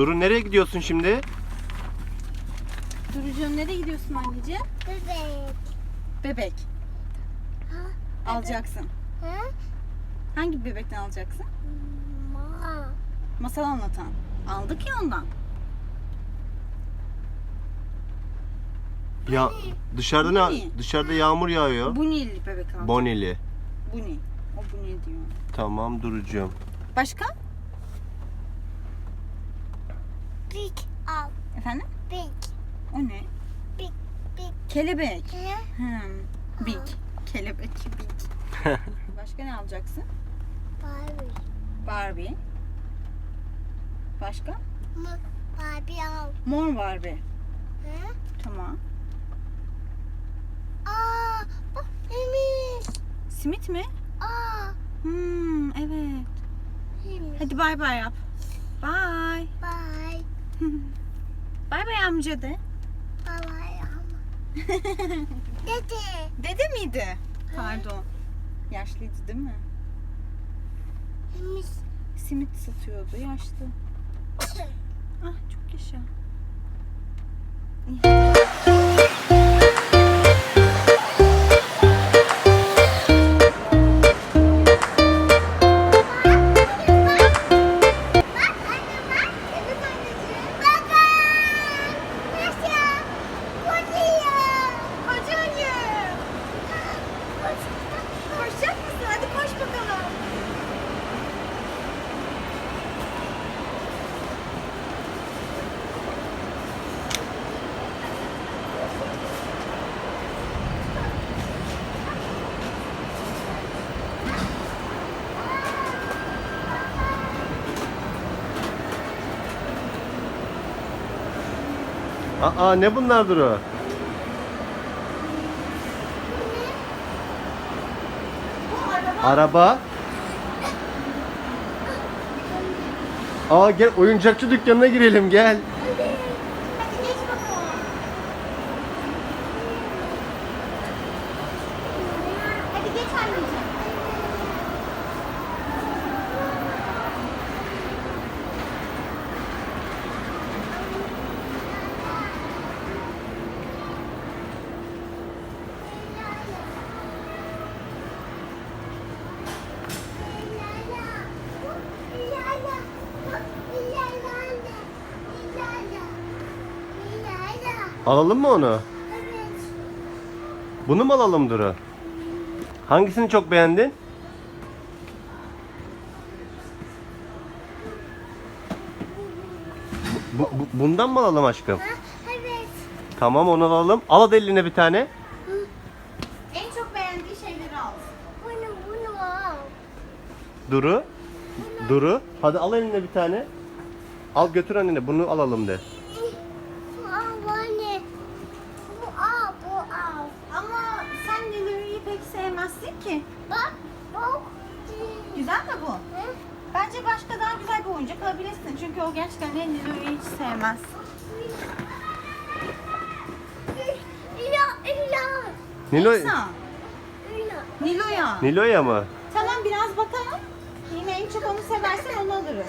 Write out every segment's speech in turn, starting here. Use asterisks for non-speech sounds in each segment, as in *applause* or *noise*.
Duru nereye gidiyorsun şimdi? Durucuğum nereye gidiyorsun anneciğim? Bebek. Bebek. Ha? Alacaksın. Ha? Hangi bebekten alacaksın? Ma. Masal anlatan. Aldık ya ondan. Ya dışarıda ne? Dışarıda yağmur yağıyor. Bunilli bebek aldık. Bonili. Buni. O Buni diyor. Tamam Durucuğum. Başka? Big al. Efendim? Big. O ne? Big. Big. Kelebek. Ne? Hmm. Big. Kelebek. Big. *laughs* Başka ne alacaksın? Barbie. Barbie. Başka? Ma. Barbie al. Mor Barbie. Ha? Tamam. Aa. Bak Emir. Simit mi? Aa. Hmm, evet. Emir. Hadi bay bay yap. Bay. Bye. *laughs* bay bay amca de. Bye bye ama. *laughs* Dede. Dede miydi? Pardon. Yaşlıydı değil mi? Emir. Simit satıyordu yaşlı. *coughs* Ah çok yaşa. Aa ne bunlar Duru? Araba. Aa gel oyuncakçı dükkanına girelim gel. Hadi geç bakalım. Hadi geç anneciğim. Alalım mı onu? Bunu mu alalım Duru? Hangisini çok beğendin? Bu, bu- bundan mı alalım aşkım? Evet. Tamam onu alalım. Al hadi eline bir tane. En çok beğendiği şeyleri al. Bunu bunu al. Duru. Duru. Hadi al eline bir tane. Al götür annene bunu alalım de. Al anne. Bu al bu al. Ama sen Nilo'yu pek sevmezsin ki. Bak bak. Güzel mi bu? Hı? Bence başka daha güzel bir oyuncak alabilirsin. Çünkü o gerçekten Nilo'yu hiç sevmez. İla ila. Nilo Nisa, İla. Nilo'ya. Nilo'ya mı? Tamam biraz bakalım. Yine en çok onu seversen onu alırız.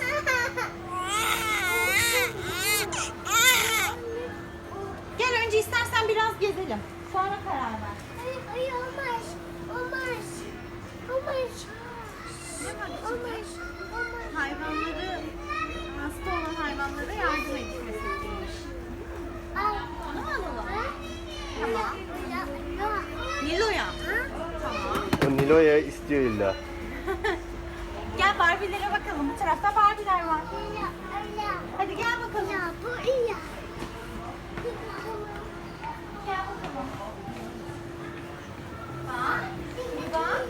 Gel önce istersen biraz gezelim. Sonra karar ver. Ay, ay. Olmaz. Hayvanları, hasta olan hayvanlara yardım etmesi. Onu mu alalım? Tamam. Nilo'ya. Tamam. O Nilo'ya istiyor illa. *laughs* Gel Barbie'lere bakalım. Bu tarafta Barbie'ler var. İla ila. Hadi gel bakalım. İla bu ila. Gel bakalım. Bak. Bak.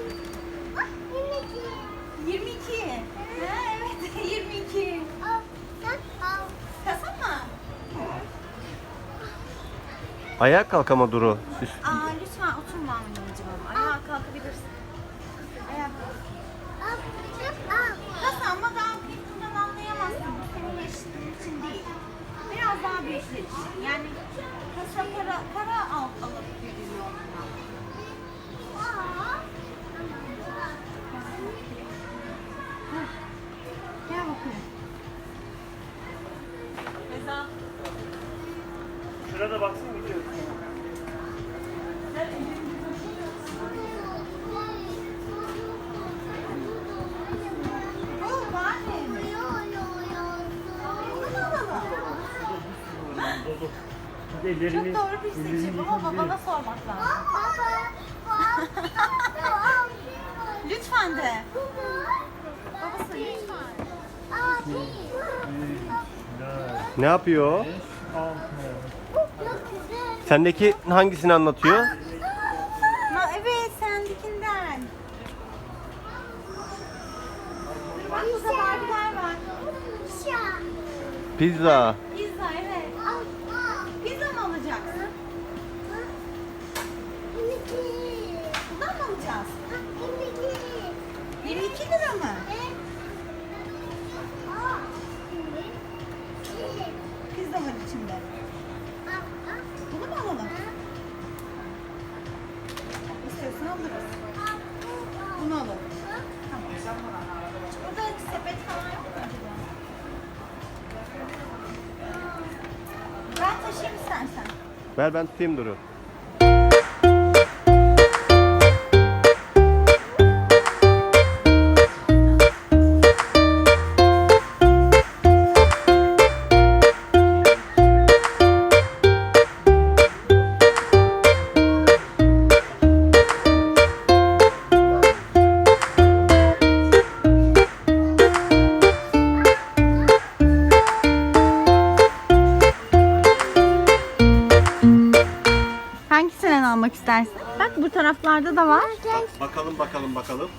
Bak, yemekli. 22. Ha, evet 22. Al. Sen al. Kasa mı? Ayağa kalk ama Duru. Aa lütfen oturma anneciğim ama. Ayağa kalkabilirsin. Ayağa kalk. Kasa ama daha büyüklüğünden anlayamazsın. Bu senin yaşın için değil. Biraz daha büyükler için. Yani kasa para, para al, alıp veriliyor ellerimiz... Çok doğru bir seçim ellerimiz ama yıkanıyor. babana sormak lazım. Baba. *laughs* Baba. Lütfen de. Babası lütfen. Dört, Ne yapıyor? beş, altı. Sendeki hangisini anlatıyor? Evet sendekinden. Bak burada var. Pizza lira mı? Pizza var içinde. Bunu mu alalım? İstiyorsan alırız. Bunu alalım. Tamam. Burada sepet falan yok mu acaba? Ben taşıyayım istersen. Ver ben tutayım Duru. Almak istersin? Bak bu taraflarda da var. Bakalım bakalım bakalım.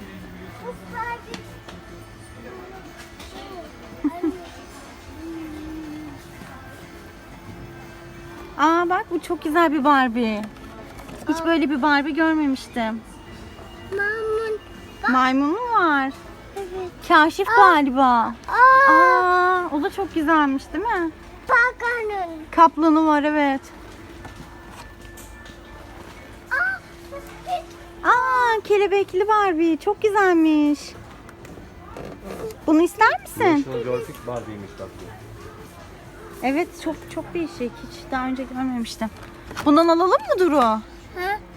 Aa bak bu çok güzel bir Barbie. Hiç böyle bir Barbie görmemiştim. Mamun. Maymun mu var? Evet. Kaşif galiba. Aa, Aa, o da çok güzelmiş değil mi? bakanın. Kaplanı var evet. Kelebekli Barbie. Çok güzelmiş. Bunu ister misin? National Geographic Barbie'ymiş bak bu. Evet, çok çok değişik. Hiç daha önce görmemiştim. Bundan alalım mı Duru? Ha?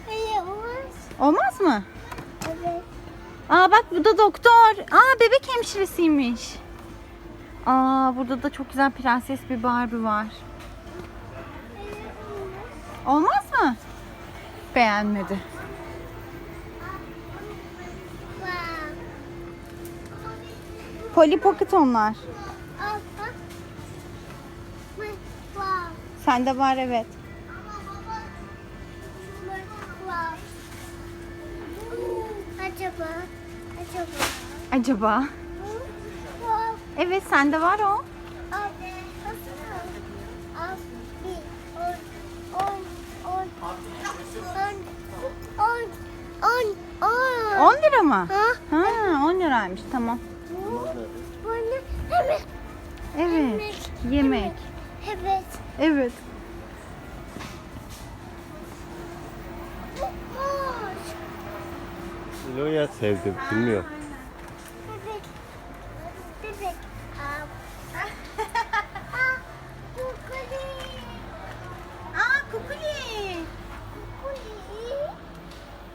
Hayır olmaz. Olmaz mı? Evet. Aa bak bu da doktor. Aa bebek hemşiresiymiş. Aa burada da çok güzel prenses bir Barbie var. Olmaz mı? Beğenmedi. Polly Pocket onlar. Sende var evet. Acaba, acaba. Acaba? Evet sende var o. On, on, on, on, on, on, on. 10 lira mı? Ha? Ha 10 liraymış tamam. Hemen, Evet. Yemek. evet. Evet. Loya sevdim. Bilmiyor. Bebek, bebek. Aa, kukuli, Aa kukuli. kukuli.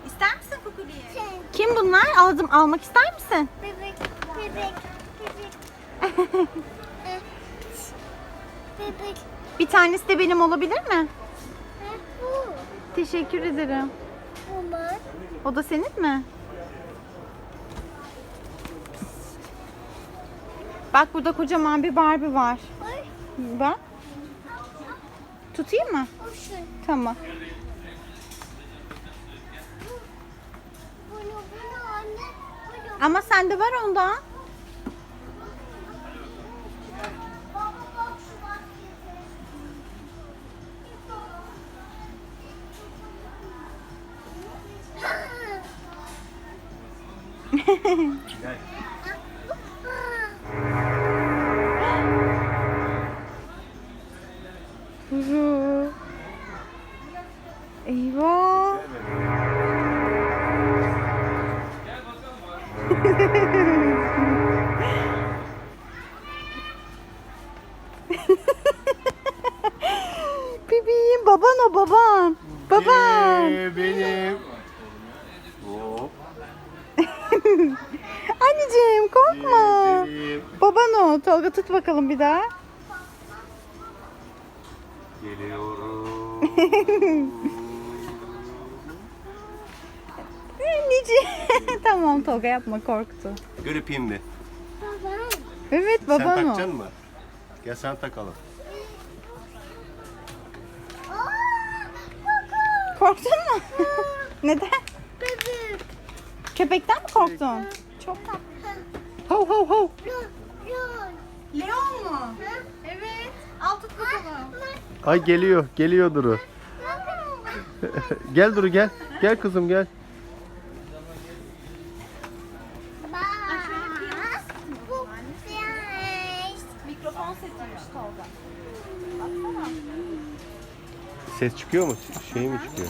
İster misin kukuliyi? Sen, Kim bunlar? Aldım almak ister misin? bebek, bebek. Bir tanesi de benim olabilir mi? Teşekkür ederim. O da senin mi? Bak burada kocaman bir Barbie var. Bak. Tutayım mı? Tamam. Ama sende var ondan. Eyvah. *laughs* Bebeğim baban o baban. Baban. Ee, benim. Hop. *laughs* Anneciğim korkma. Benim. Baban o. Tolga tut bakalım bir daha. Geliyorum. *laughs* Anneciğim. *laughs* tamam Tolga yapma korktu. Gör öpeyim bir. Baba. Evet Sen baban o. takacaksın mı? Gel sen takalım. Aa, baba. Korktun mu? *laughs* Neden? Bebek. Köpekten mi korktun? Çok tatlı. Hav hav hav. Yok, yok. Leon mu? Evet. Al tut bakalım. Ay geliyor, geliyor Duru. *laughs* gel Duru gel. Gel kızım gel. Ses çıkıyor mu? Şey mi çıkıyor?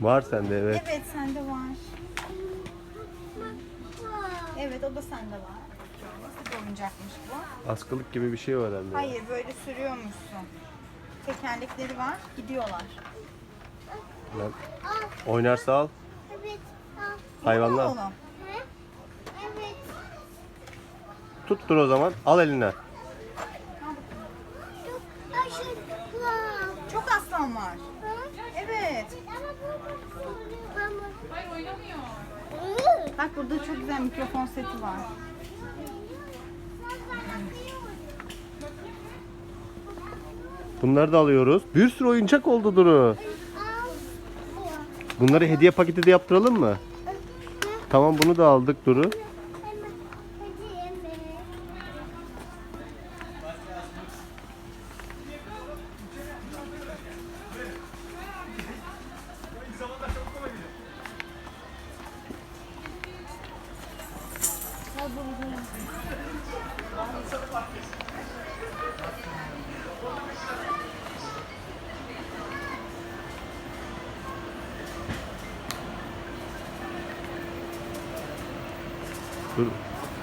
Var sende evet. Evet sende var. Evet o da sende var. Nasıl bir oyuncakmış bu? Askılık gibi bir şey var hem de. Hayır böyle sürüyormuşsun. Tekerlekleri var gidiyorlar. Lan, Al. Oynarsa al. Evet. Al. Hayvanlar. Oğlum. Ha? Evet. Tuttur o zaman. Al eline. Çok aşırı var. Çok aslan var. Ha? Evet. Ama bu Mama. Hayır oynamıyor. Bak burada çok güzel mikrofon seti var. Bunları da alıyoruz. Bir sürü oyuncak oldu Duru. Bunları hediye paketi de yaptıralım mı? Tamam bunu da aldık Duru.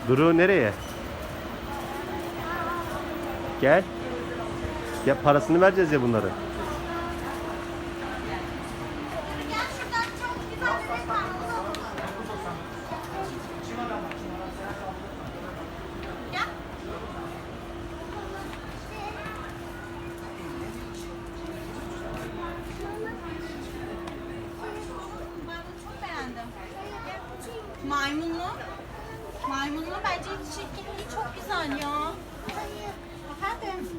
Duru nereye? Gel. Ya parasını vereceğiz ya bunları. Gel şuradan çok güzel bir şey var. Onu alalım. Gel. Ben bunu çok beğendim. Maymunlu. Maymunlu bence çirkinliği ya. Efendim?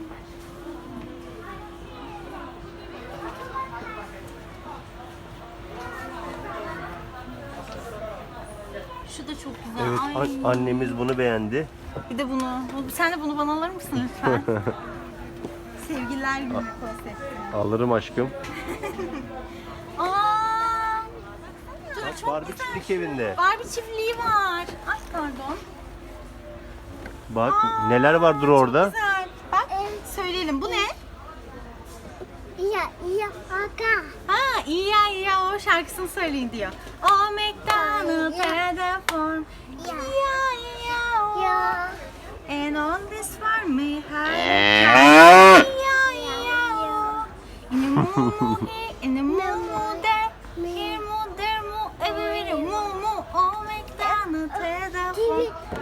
Şu da çok güzel. Evet Ay. an- annemiz bunu beğendi. Bir de bunu. bu- Sen de bunu bana alır mısın lütfen? *laughs* Sevgililer günü konsepti. Alırım aşkım. *laughs* Aa! Dur Bak çok Barbie güzel. çiftlik evinde. Barbie çiftliği var. Ay pardon. Bak Aa, neler vardır orada. Güzel. Bak söyleyelim. Bu ne? Ya, ya, aga. Ha iyi ya iyi ya o şarkısını söyleyin diyor. O McDonald had a farm. Ya. Ya ya Ya. And on this farm we had a cow. Ya ya In the moo moo here, in the moo moo there. Here there everywhere moo moo. O McDonald *laughs*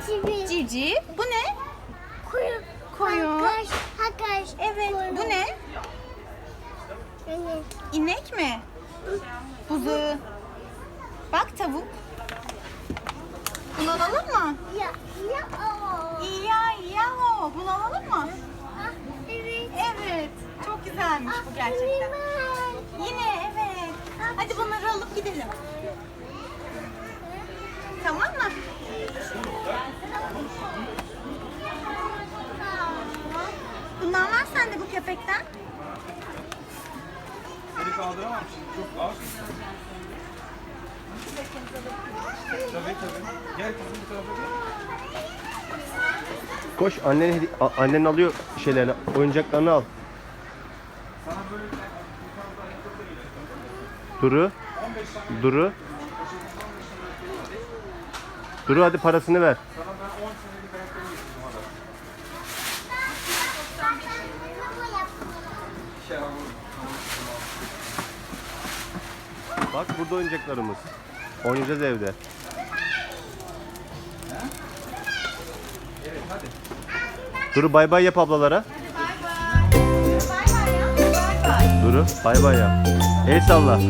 çivi. Civciv. Bu ne? Koyun. Koyun. Hakaş, hakaş. Evet. Koyun. Bu ne? Evet. İnek mi? Kuzu. Bak tavuk. Bunu alalım mı? Ya, ya, o. Ya ya o. Bunu alalım mı? Ah, evet. Evet. Çok güzelmiş bu gerçekten. Limon. Yine evet. Hadi bunları alıp gidelim. Tamam mı? Bundan var sende bu köpekten. Seni kaldıramam şimdi çok ağır. Tabii tabii. Gel kızım bu tarafa gel. Koş annen annen alıyor şeylerini, oyuncaklarını al. Duru. Duru. Duru hadi parasını ver. Sana ben 10 senelik ayakkabı getirdim hadi. Alalım. Bak burada oyuncaklarımız. Oynayacağız evde. Evet hadi. Duru bay bay yap ablalara. Duru bay bay yap. El salla.